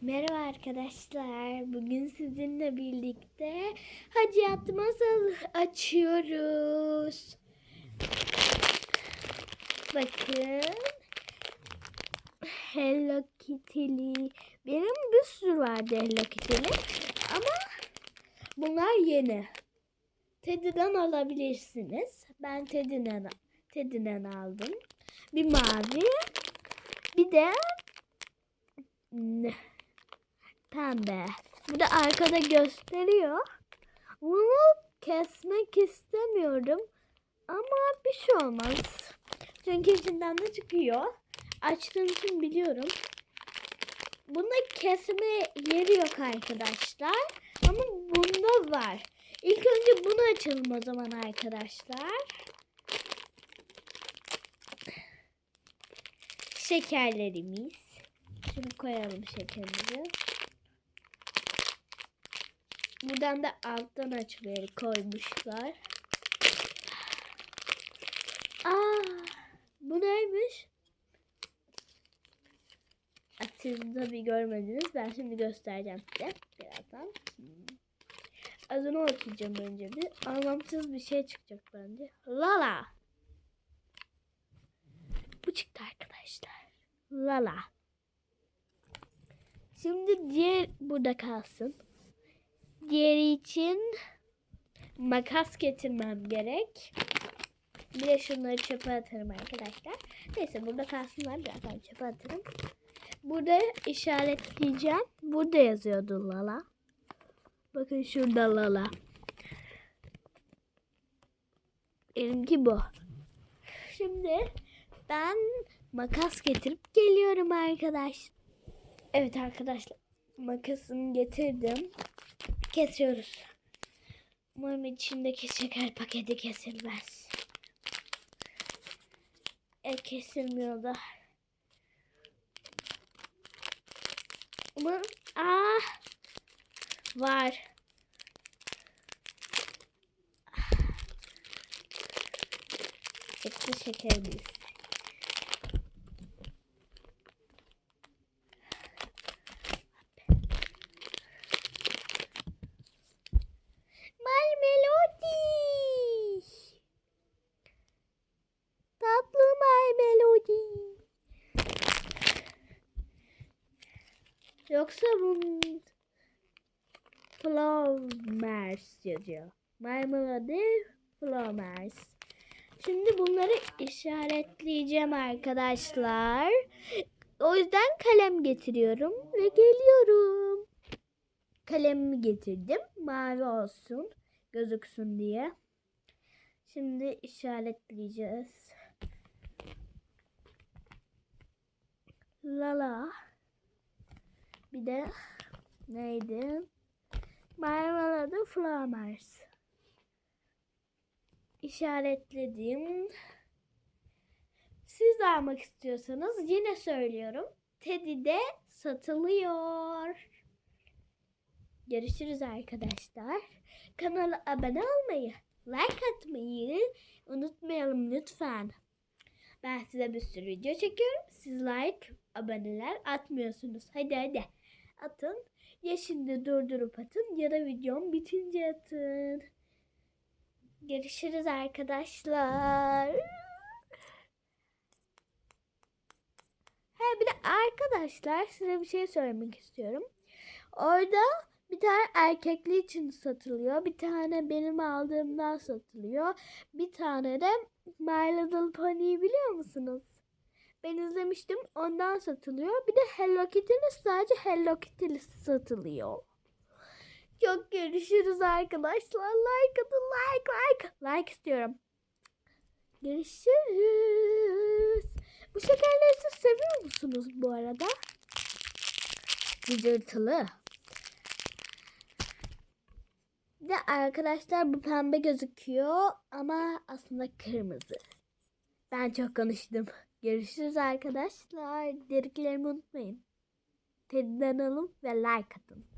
Merhaba arkadaşlar. Bugün sizinle birlikte Hacı Masal açıyoruz. Bakın. Hello Kitty'li. Benim bir sürü vardı Hello Kitty'li. Ama bunlar yeni. Teddy'den alabilirsiniz. Ben Teddy'den Teddy'den aldım. Bir mavi. Bir de ne? Pembe. Bu da arkada gösteriyor. Bunu kesmek istemiyorum. Ama bir şey olmaz. Çünkü içinden de çıkıyor. Açtığım için biliyorum. Bunda kesme yeri yok arkadaşlar. Ama bunda var. İlk önce bunu açalım o zaman arkadaşlar. Şekerlerimiz. Şunu koyalım şekerimizi. Buradan da alttan açmayı koymuşlar. Aa, bu neymiş? Siz tabii görmediniz. Ben şimdi göstereceğim size birazdan. Hmm. Adını okuyacağım önce bir. Anlamsız bir şey çıkacak bence. Lala. Bu çıktı arkadaşlar. Lala. Şimdi diğer burada kalsın. Diğeri için makas getirmem gerek. Bir de şunları çöpe atarım arkadaşlar. Neyse burada kalsınlar. Birazdan çöpe atarım. Burada işaretleyeceğim. Burada yazıyordu Lala. Bakın şurada Lala. Benimki bu. Şimdi ben makas getirip geliyorum arkadaşlar. Evet arkadaşlar. Makasımı getirdim. Kesiyoruz. Umarım içindeki şeker paketi kesilmez. E kesilmiyor da. Umarım... Aa! Var. Ekşi şekerimiz. My Melody. Tatlı My Melody. Yoksa bu Flowers yazıyor. My Melody Flowers. Şimdi bunları işaretleyeceğim arkadaşlar. O yüzden kalem getiriyorum ve geliyorum kalemimi getirdim. Mavi olsun. Gözüksün diye. Şimdi işaretleyeceğiz. Lala. Bir de neydi? Marmalade Flowers. İşaretledim. Siz de almak istiyorsanız yine söylüyorum. Teddy'de satılıyor. Görüşürüz arkadaşlar. Kanala abone olmayı, like atmayı unutmayalım lütfen. Ben size bir sürü video çekiyorum. Siz like, aboneler atmıyorsunuz. Hadi hadi atın. Ya şimdi durdurup atın ya da videom bitince atın. Görüşürüz arkadaşlar. He bir de arkadaşlar size bir şey söylemek istiyorum. Orada bir tane erkekli için satılıyor. Bir tane benim aldığımdan satılıyor. Bir tane de My Little Pony'yi biliyor musunuz? Ben izlemiştim. Ondan satılıyor. Bir de Hello Kitty'nin sadece Hello Kitty'li satılıyor. Çok görüşürüz arkadaşlar. Like atın like like. Like istiyorum. Görüşürüz. Bu şekerleri siz seviyor musunuz bu arada? Cıcırtılı. Bir de arkadaşlar bu pembe gözüküyor ama aslında kırmızı. Ben çok konuştum. Görüşürüz arkadaşlar. Dediklerimi unutmayın. Teddy'den alın ve like atın.